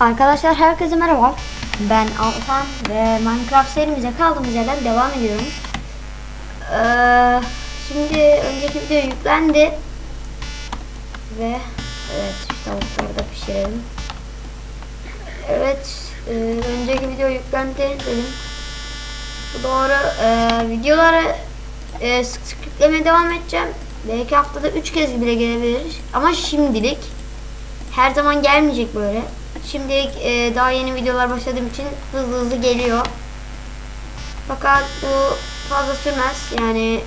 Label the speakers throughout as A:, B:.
A: Arkadaşlar herkese merhaba. Ben Altan ve Minecraft serimize kaldığımız yerden devam ediyorum. Ee, şimdi önceki video yüklendi. Ve evet şu tavukları pişirelim. Evet e, önceki video yüklendi dedim. Bu doğru. Ee, videoları e, sık sık yüklemeye devam edeceğim. Belki haftada 3 kez bile gelebilir. Ama şimdilik her zaman gelmeyecek böyle. Şimdilik e, daha yeni videolar başladığım için hızlı hızlı geliyor. Fakat bu fazla sürmez. Yani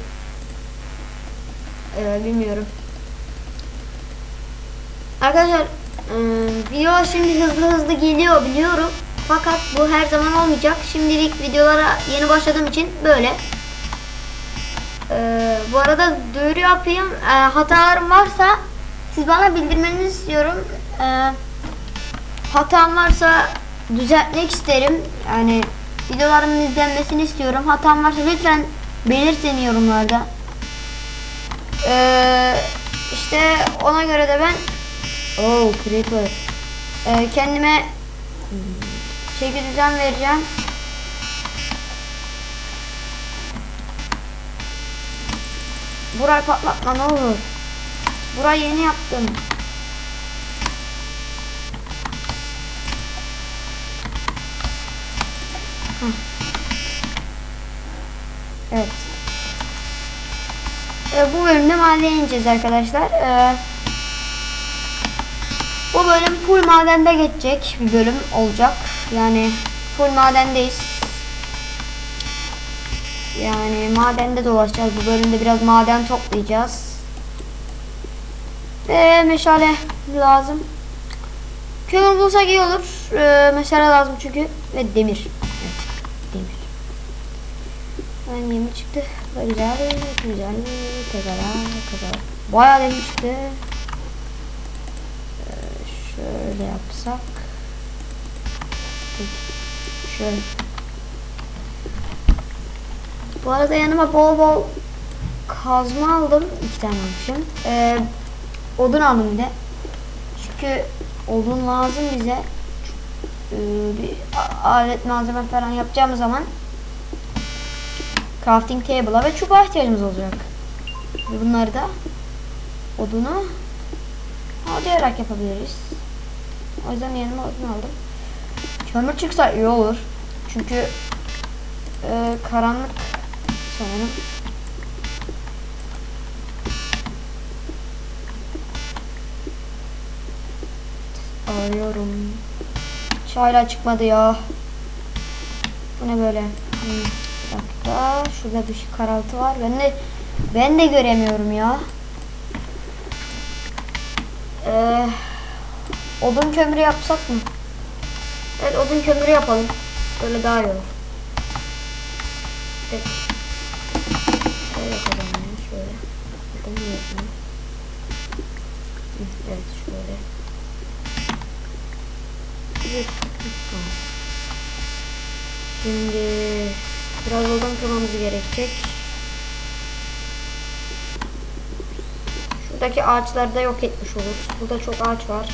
A: e, bilmiyorum. Arkadaşlar e, videolar şimdi hızlı hızlı geliyor biliyorum. Fakat bu her zaman olmayacak. Şimdilik videolara yeni başladığım için böyle. E, bu arada duyuru yapayım. E, hatalarım varsa siz bana bildirmenizi istiyorum. E, hatam varsa düzeltmek isterim. Yani videolarımın izlenmesini istiyorum. Hatam varsa lütfen belirtin yorumlarda. Ee, işte ona göre de ben Oh creeper Ee, kendime çeki düzen vereceğim. Burayı patlatma ne olur. Burayı yeni yaptım. Evet. Ee, bu bölümde madene ineceğiz arkadaşlar. Ee, bu bölüm full madende geçecek bir bölüm olacak. Yani full madendeyiz. Yani madende dolaşacağız. Bu bölümde biraz maden toplayacağız. Ve meşale lazım. Kömür bulsak iyi olur. Ee, meşale lazım çünkü. Ve demir. Evet, demir. Ben yemi çıktı. Güzel, güzel. Kazara, kazara. Bayağı demir. Ee, şöyle yapsak. Peki, Şöyle. Bu arada yanıma bol bol kazma aldım. İki tane almışım. Ee, odun aldım bir de. Çünkü odun lazım bize. Ee, bir alet malzeme falan yapacağımız zaman crafting table'a ve çubuğa ihtiyacımız olacak. Ve bunları da odunu harcayarak yapabiliriz. O yüzden yanıma odun aldım. Kömür çıksa iyi olur. Çünkü e, karanlık sanırım. Arıyorum. Hiç hala çıkmadı ya. Bu ne böyle? Hmm, dakika. Şurada bir karaltı var. Ben de ben de göremiyorum ya. Ee, odun kömürü yapsak mı? Evet odun kömürü yapalım. Böyle daha iyi olur. Peki. Şöyle yapalım ya. Şöyle. Odun Evet şöyle. Evet. Şimdi biraz odun kırmamız gerekecek. Şuradaki ağaçları da yok etmiş olur. Burada çok ağaç var.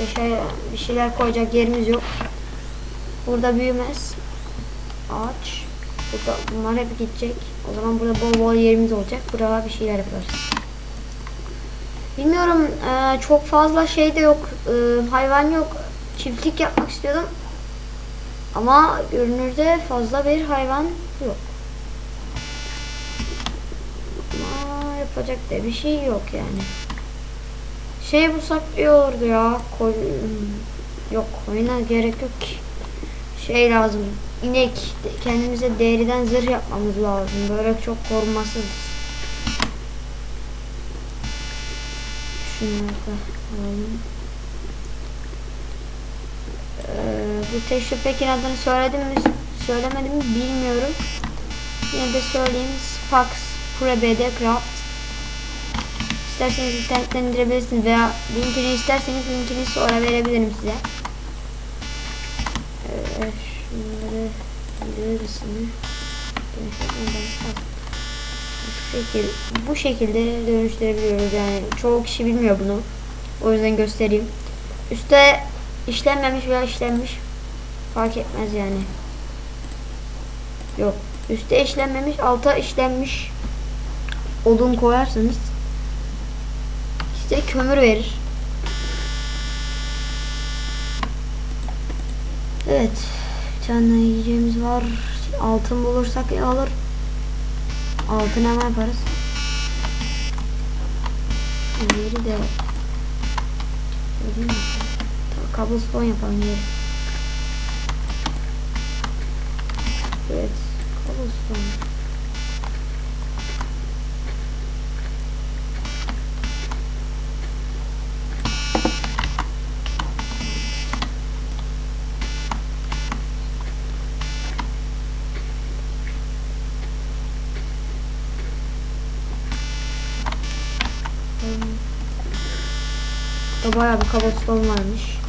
A: Bir, şey, bir şeyler koyacak yerimiz yok. Burada büyümez. Ağaç. Burada bunlar hep gidecek. O zaman burada bol bol yerimiz olacak. Burada bir şeyler yaparız. Bilmiyorum çok fazla şey de yok. hayvan yok. Çiftlik yapmak istiyordum. Ama görünürde fazla bir hayvan yok. Ama yapacak da bir şey yok yani. Şey bulsak iyi olurdu ya. Koy... Yok koyuna gerek yok ki. Şey lazım. İnek. Kendimize deriden zırh yapmamız lazım. Böyle çok korumasız. Şunları da alalım. Ee, bu teşripekin adını söyledim mi söylemedim mi bilmiyorum. Yine de söyleyeyim. Spax Prebede Craft. İsterseniz internetten indirebilirsiniz veya linkini isterseniz linkini sonra verebilirim size. Ee, şunları şekil bu şekilde dönüştürebiliyoruz yani çoğu kişi bilmiyor bunu. O yüzden göstereyim. Üste işlenmemiş veya işlenmiş fark etmez yani. Yok. Üste işlenmemiş, alta işlenmiş odun koyarsanız size kömür verir. Evet. Bir tane yiyeceğimiz var. Altın bulursak iyi olur. Altın hemen yaparız. Yeri de Öyle mi? Cobblestone yapalım yeri. Evet. Cobblestone. Da bayağı bir cobblestone varmış.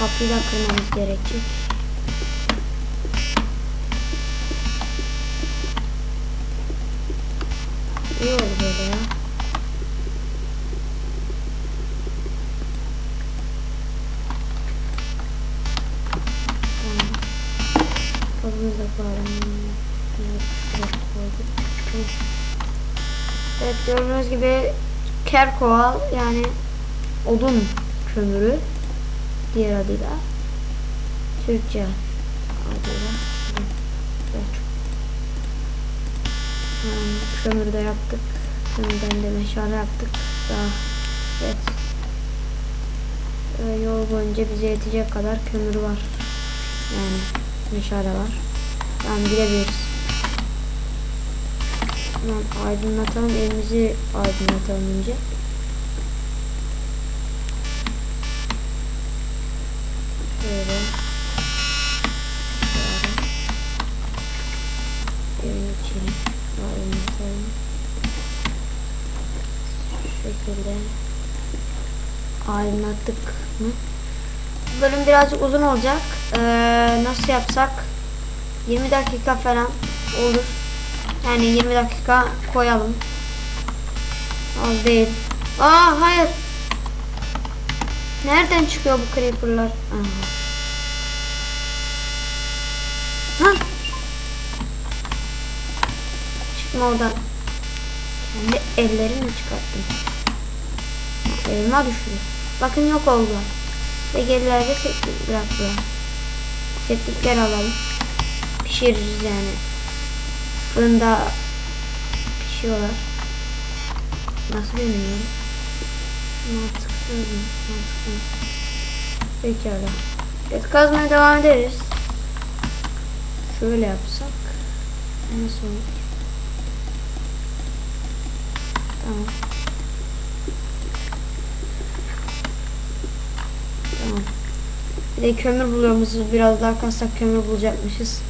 A: Kapıyı da kırmamız gerekecek. İyi oldu böyle ya. Kapımızı da koyduk. Evet gördüğünüz gibi kerkoal yani odun kömürü diğer adıyla Türkçe adıyla evet. Yani kömürü de yaptık. Kömürden de meşale yaptık. Daha evet. Yol boyunca bize yetecek kadar kömür var. Yani meşale var. Yani gidebiliriz. Hemen aydınlatalım. Elimizi aydınlatalım önce. Şöyle. Şöyle. Aydınlatalım. Şu şekilde aydınlattık mı? Bu bölüm birazcık uzun olacak. Ee, nasıl yapsak? 20 dakika falan olur. Yani 20 dakika koyalım. Az değil. Aa hayır. Nereden çıkıyor bu creeper'lar? Aha. Ha. Çıkma oradan. Kendi ellerimle çıkarttım. Elma düşüyor. Bakın yok oldular. Ve gerilerde sektik bıraktılar. Sektikler alalım. Pişiririz yani. Fırında pişiyorlar. Nasıl bilmiyorum. Mantıksız mı? Mantıklı mı? Pekala. Evet kazmaya devam ederiz. Şöyle yapsak. Nasıl olur? Tamam. Tamam. Bir de kömür buluyormuşuz. Biraz daha kazsak kömür bulacakmışız.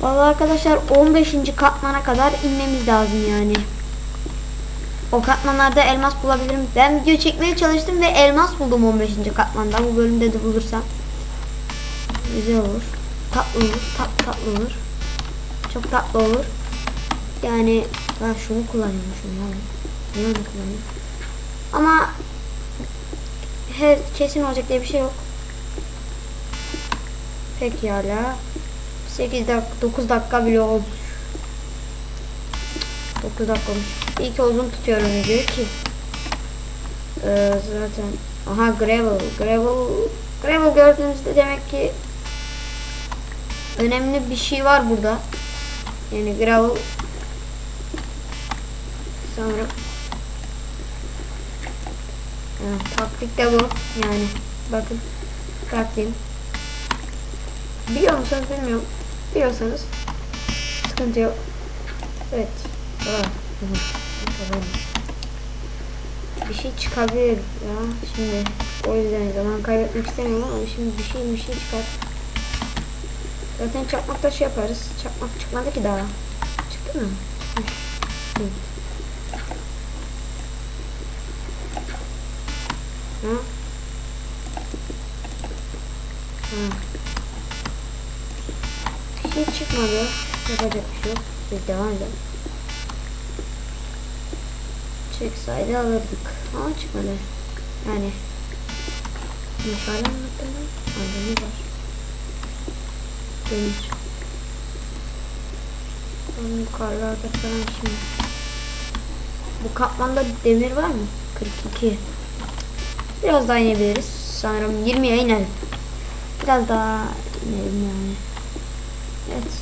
A: Vallahi arkadaşlar 15. katmana kadar inmemiz lazım yani. O katmanlarda elmas bulabilirim. Ben video çekmeye çalıştım ve elmas buldum 15. katmanda. Bu bölümde de bulursam. Güzel olur. Tatlı olur. Tat, tatlı olur. Çok tatlı olur. Yani ben şunu kullanıyormuşum yani. Kullanıyorum? Ama her kesin olacak diye bir şey yok. Pekala. 8 dakika 9 dakika bile olmuş. 9 dakika olmuş. İyi ki uzun tutuyorum videoyu ki. Ee, zaten aha gravel gravel gravel gördüğünüzde demek ki önemli bir şey var burada. Yani gravel sanırım Evet, taktik de bu. Yani bakın taktiğim. Biliyor musunuz bilmiyorum. Biliyorsanız sıkıntı yok. Evet. Bir şey çıkabilir ya şimdi. O yüzden zaman kaybetmek istemiyorum ama şimdi bir şey bir şey çıkar. Zaten çakmakta şey yaparız. Çakmak çıkmadı ki daha. Çıktı mı? Hı. Ha? Şey çıkmadı. Yapacak bir şey yok. Biz devam edelim. Çıksaydı alırdık. Ama çıkmadı. Yani. Meşale mi attın lan? Ha, demir var. Demir. Onun yukarılarda falan şimdi. Bu katmanda demir var mı? 42. Biraz daha inebiliriz. Sanırım 20'ye inelim. Biraz daha inelim yani. Evet.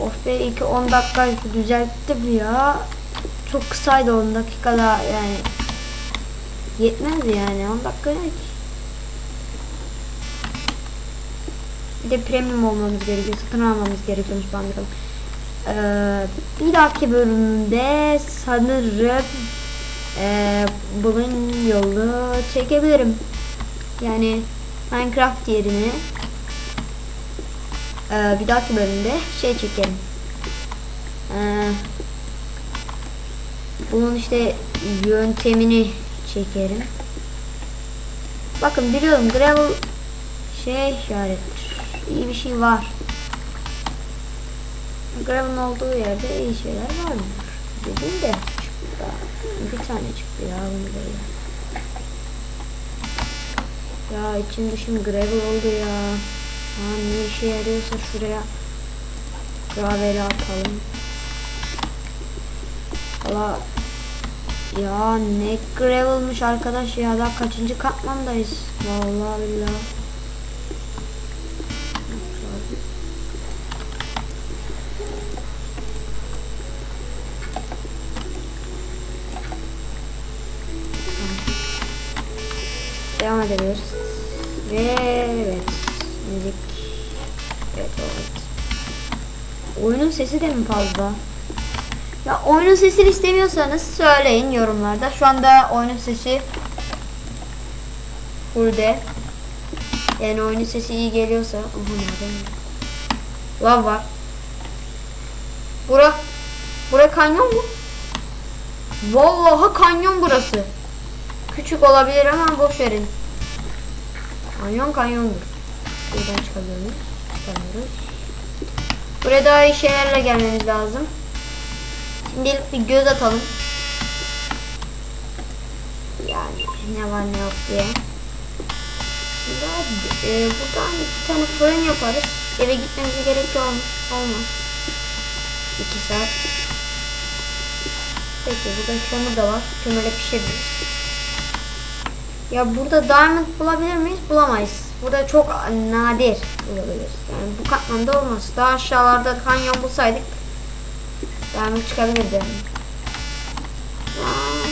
A: Of be iki 10 dakika düzeltti bu ya. Çok kısaydı 10 dakikada yani. Yetmezdi yani 10 dakika ne? Bir de premium olmamız gerekiyor. Satın almamız gerekiyormuş bandıralı. Ee, bir dahaki bölümde sanırım ee, bunun yolunu çekebilirim. Yani Minecraft yerine ee, bir dahaki bölümde şey çekerim. Ee, bunun işte yöntemini çekerim. Bakın biliyorum gravel şey işarettir. İyi bir şey var. Gravel'ın olduğu yerde iyi şeyler var mı? Dedim de. Bir tane çıktı ya bunu böyle. Ya içim dışım gravel oldu ya. Ha, ne işe yarıyorsa şuraya gravel atalım. Valla ya ne gravel'mış arkadaş ya daha kaçıncı katmandayız. Vallahi billahi. Devam edebiliriz. Ve evet. Müzik. Evet evet. Oyunun sesi de mi fazla? Ya oyunun sesini istemiyorsanız söyleyin yorumlarda. Şu anda oyunun sesi fullde. Yani oyunun sesi iyi geliyorsa. Aha? Lav var. Bura. Bura kanyon mu? Vallahi kanyon burası. Küçük olabilir ama boş verin. Kanyon kanyondur. Buradan çıkabiliyoruz. Çıkamıyoruz. Buraya daha iyi şeylerle gelmemiz lazım. Şimdilik bir göz atalım. Yani ne var ne yok diye. Şimdi, e, buradan bir tane fırın yaparız. Eve gitmemize gerek yok. Olmaz. İki saat. Peki burada kömür de var. Kömürle pişiririz. Ya burada diamond bulabilir miyiz? Bulamayız. Burada çok nadir bulabiliriz. Yani bu katmanda olmaz. Daha aşağılarda kanyon bulsaydık diamond çıkabilirdi. Yani. Aa,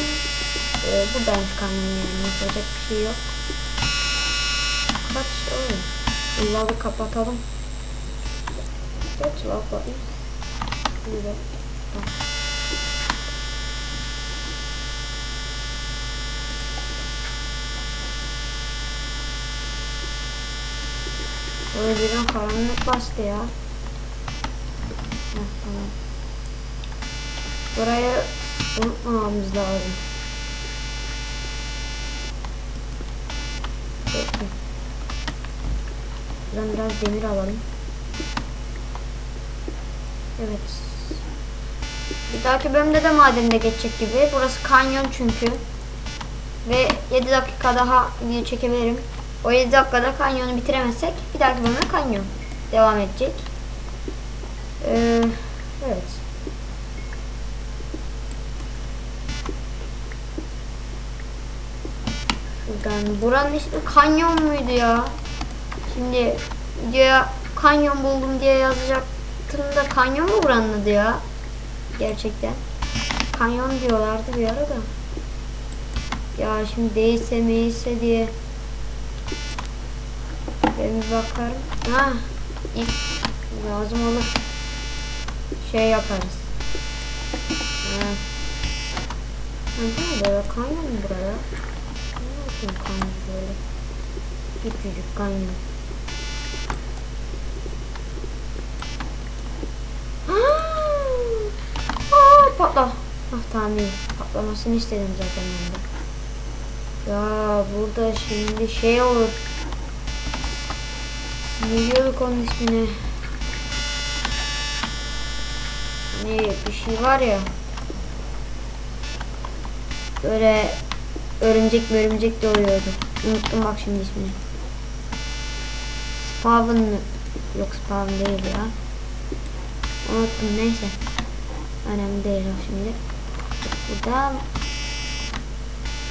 A: e, buradaymış kanyon. Yapacak bir şey yok. Kaç oğlum? Bunları kapatalım. Kaç var bakayım. Burada. Tamam. Böyle birden karanlık bastı ya. Heh, tamam. Burayı unutmamamız lazım. Peki. Buradan biraz demir alalım. Evet. Bir dahaki bölümde de madende geçecek gibi. Burası kanyon çünkü. Ve 7 dakika daha video çekebilirim. O 7 dakikada kanyonu bitiremezsek bir dahaki bölümde kanyon devam edecek. Ee, evet. Şuradan buranın ismi kanyon muydu ya? Şimdi videoya kanyon buldum diye yazacaktım da kanyon mu buranın adı ya? Gerçekten. Kanyon diyorlardı bir ara da. Ya şimdi değilse meyilse diye ben bir bakarım. Ha, ilk lazım olur. Şey yaparız. Ha. Ne böyle kanyon mu buraya? Ne yapayım kanyon böyle? Küçücük kanyon. Aa, patla. Ah tamam iyi. Patlamasını istedim zaten ben de. Ya burada şimdi şey olur. Ne diyorduk onun ismini? ne bir şey var ya. Böyle örümcek örümcek de oluyordu. Unuttum bak şimdi ismini. Spawn? Yok Spawn değil ya. Unuttum neyse. Önemli değil o şimdi. Burada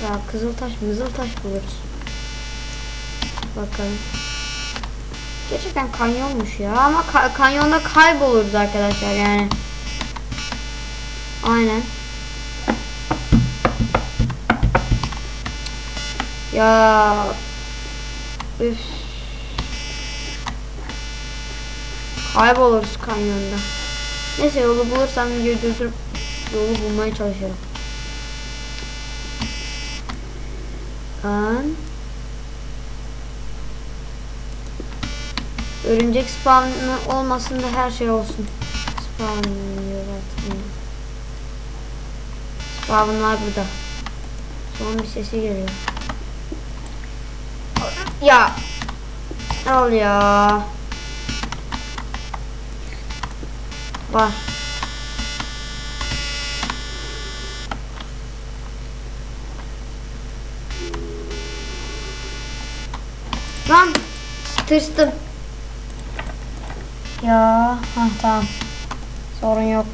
A: ya kızıltaş mızıltaş buluruz. Bakalım. Gerçekten kanyonmuş ya ama ka- kanyonda kayboluruz arkadaşlar yani. Aynen. Ya üf. Kayboluruz kanyonda. Neyse yolu bulursam videoyu yolu bulmaya çalışırım. An. Örümcek spawnı olmasın da her şey olsun. Spawn zaten. Spawnlar burada. Son bir sesi geliyor. Ya. Al ya. Var. Lan tırstım. Ya, ha tamam. Sorun yok.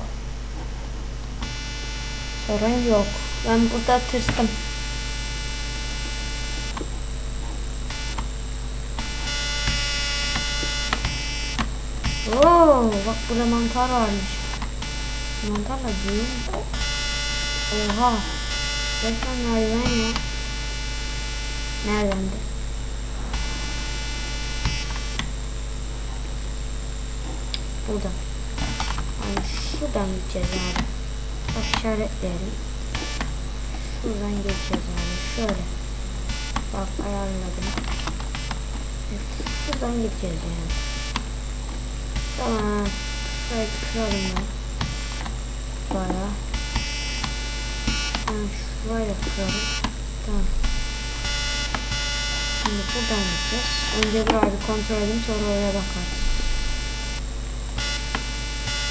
A: Sorun yok. Ben burada tırstım. Oo, bak burada mantar varmış. Mantarla mu? Oha. Resmen merdiven ya. Nereden de? Buradan. Yani şuradan gideceğiz abi. Bak işaretleyelim. Şuradan geçeceğiz abi. Şöyle. Bak ayarladım. Şuradan gideceğiz yani. Tamam. Şöyle kıralım ben. Baya. Ben şurayla kıralım. Tamam. Şimdi buradan gideceğiz. Önce burayı kontrol edeyim sonra oraya bakarız.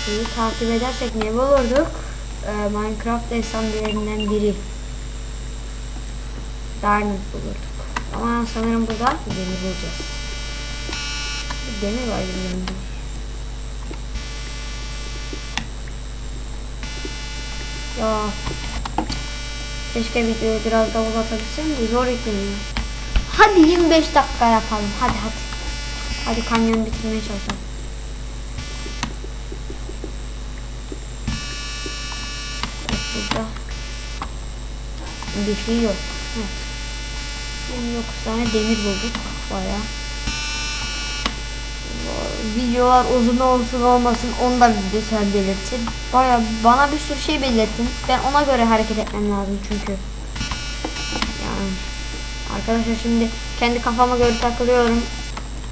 A: Şeyi takip edersek ne bulurduk? Ee, Minecraft efsanelerinden biri. Diamond bulurduk. Ama sanırım burada demir bulacağız. Demir var demir. Ya keşke videoyu biraz daha uzatabilsem zor yükleniyor. Hadi 25 dakika yapalım. Hadi hadi. Hadi kanyonu bitirmeye çalışalım. Burada bir şey yok. Evet. 29 tane demir bulduk. Baya. Videolar uzun olsun olmasın onu da bir sen belirtin. Baya bana bir sürü şey belirtin. Ben ona göre hareket etmem lazım çünkü. Yani arkadaşlar şimdi kendi kafama göre takılıyorum.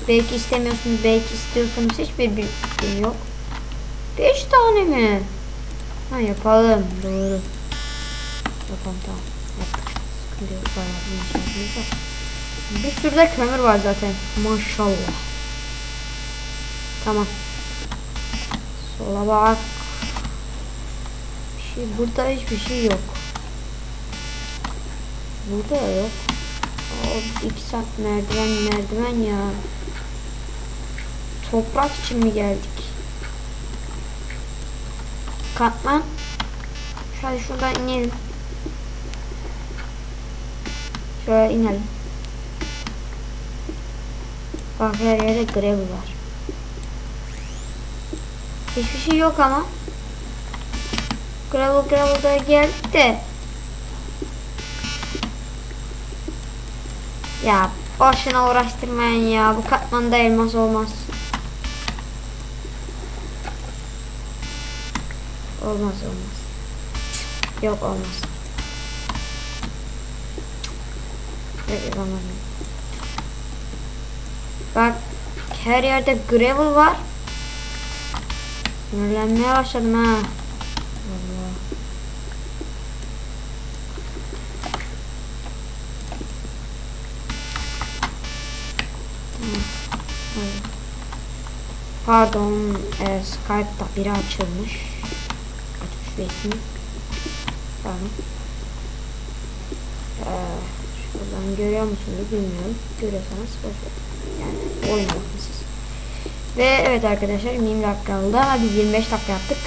A: Belki istemiyorsunuz, belki istiyorsunuz. Hiçbir bilgim yok. 5 tane mi? Ha yapalım. Doğru. Yapalım tamam. Bir sürü de kömür var zaten. Maşallah. Tamam. Sola bak. Bir şey burada hiçbir şey yok. Burada da yok. O iki saat merdiven merdiven ya. Toprak için mi geldik? Katman. Hadi şuradan inelim. Şöyle inelim. Bak her yerde gravel var. Hiçbir şey yok ama. Gravel gravel'da geldik de. Ya boşuna uğraştırmayın ya. Bu katmanda elmas olmaz. Olmaz olmaz. Yok olmaz. Evet olmaz. Bak her yerde gravel var. Sinirlenmeye başladım ha. Pardon, e, Skype'da biri açılmış. resmi. Tamam. Ee, şuradan görüyor musunuz bilmiyorum. Görüyorsanız boş verin. Yani oyun siz. Ve evet arkadaşlar 20 dakika kaldı ama biz 25 dakika yaptık.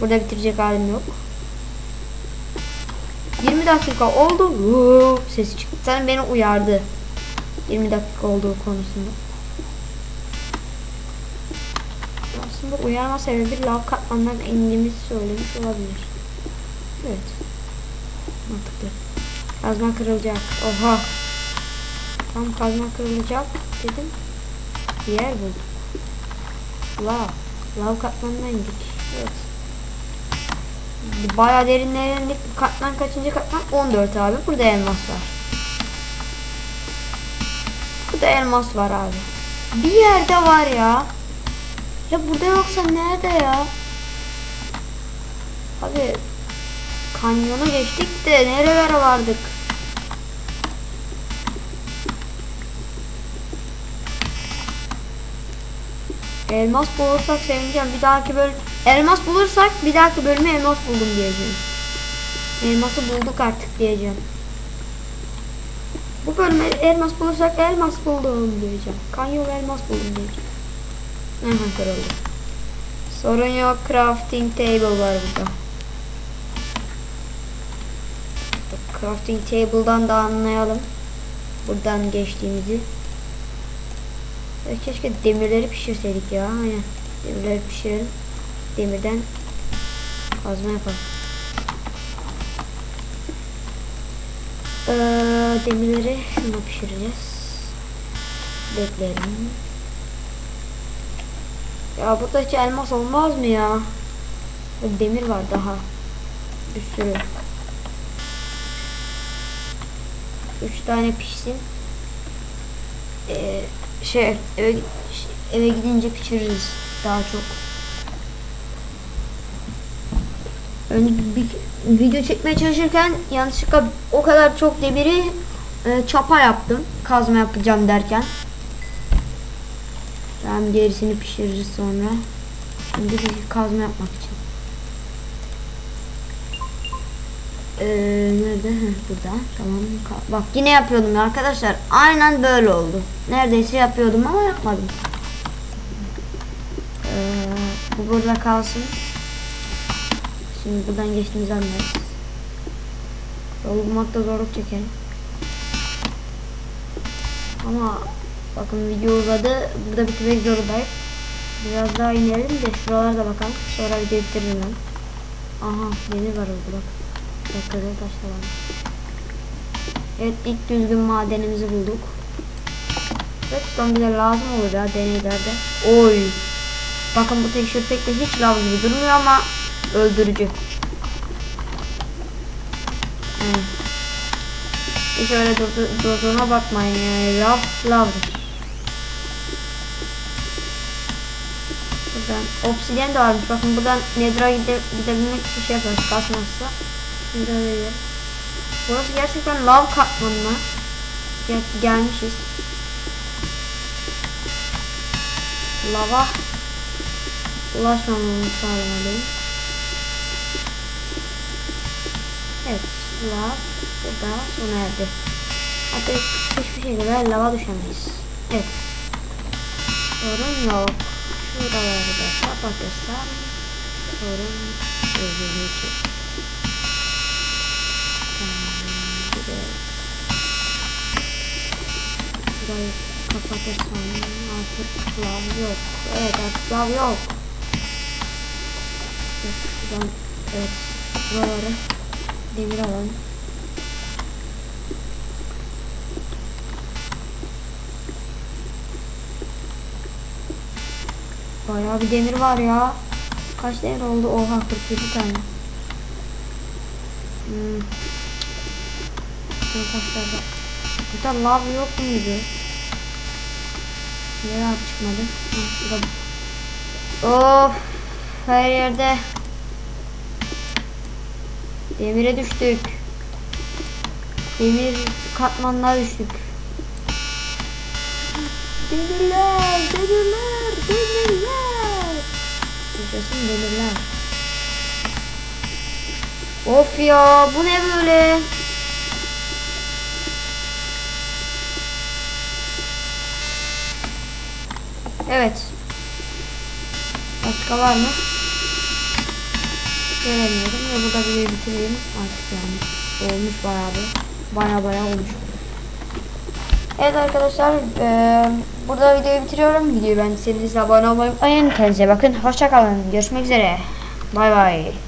A: Burada bitirecek halim yok. 20 dakika oldu. Vuuu sesi çıktı. Sen beni uyardı. 20 dakika olduğu konusunda. Aslında uyarma sebebi lav katmandan indiğimizi söylemiş olabilir. Evet. Mantıklı. Kazma kırılacak. Oha. Tam kazma kırılacak dedim. Bir yer buldum. Lav. Lav katmanına indik. Evet. Bayağı derinlere indik. Katman kaçıncı katman? 14 abi. Burada elmas var. Burada elmas var abi. Bir yerde var ya. Ya burada yoksa nerede ya? Abi kanyona geçtik de nerelere vardık? Elmas bulursak sevineceğim. Bir dahaki bölüm elmas bulursak bir dahaki bölüme elmas buldum diyeceğim. Elması bulduk artık diyeceğim. Bu bölüme elmas bulursak elmas buldum diyeceğim. Kanyon elmas buldum diyeceğim. Aha kırıldı. Sorun yok. Crafting table var burada. Crafting table'dan da anlayalım. Buradan geçtiğimizi. Ya keşke demirleri pişirseydik ya. Aynen. Demirleri pişirelim. Demirden kazma yapalım. Ee, demirleri şunu pişireceğiz. Bekleyelim. Ya burada hiç elmas olmaz mı ya? Demir var daha. Bir sürü. Üç tane pişsin. Ee, şey eve, eve gidince pişiririz daha çok. Önce bir video çekmeye çalışırken yanlışlıkla o kadar çok demiri e, çapa yaptım. Kazma yapacağım derken. Tamam gerisini pişiririz sonra. Şimdi kazma yapmak için. Ee, nerede? Heh, burada. Tamam. Bak yine yapıyordum ya arkadaşlar. Aynen böyle oldu. Neredeyse yapıyordum ama yapmadım. Ee, bu burada kalsın. Şimdi buradan geçtiğimizi anlarız. Yol bulmakta zorluk çekerim. Ama bakın video uzadı. Burada bitirmek zorundayım. Biraz daha inelim de şuralara da bakalım. Sonra video bitiririm ben. Aha demir var orada bak. Dakikada taşlar Evet ilk düzgün madenimizi bulduk. Redstone bize lazım olur ya deneylerde. Oy. Bakın bu tekşir pek de hiç lav gibi durmuyor ama öldürücü. Evet. Hiç öyle durdu, durduğuna bakmayın yani lav lavdır. Buradan obsidyen de varmış. Bakın buradan Nether'a gide, gidebilmek için şey yaparız. Kasmazsa. Şimdi öyle. Burası gerçekten lav katmanına gel gelmişiz. Lava ulaşmamamı sağlamalıyım. Evet, lav burada sona erdi. Artık hiçbir şekilde lava düşemeyiz. Evet. Sorun yok. Şuraları da kapatırsam sorun çözülecek. Bir de Burayı kapatırsam artık lav yok. Evet artık lav yok. Şuradan evet buraları demir alalım. Bayağı bir demir var ya. Kaç demir oldu? Oha 47 tane. Hmm. Taşlarda. Burada lav yok muydu? Neden çıkmadı? Of. Her yerde. Demire düştük. Demir katmanına düştük. Demirler, demirler, demirler. Yaşasın demirler. Of ya bu ne böyle? Evet. Başka var mı? Göremiyorum ve burada videoyu bitireyim artık yani. Olmuş bayağı bir. Bayağı bayağı olmuş. Evet arkadaşlar eee, burada videoyu bitiriyorum. Videoyu beğendiyseniz abone olmayı unutmayın. Kendinize bakın. Hoşçakalın. Görüşmek üzere. Bay bay.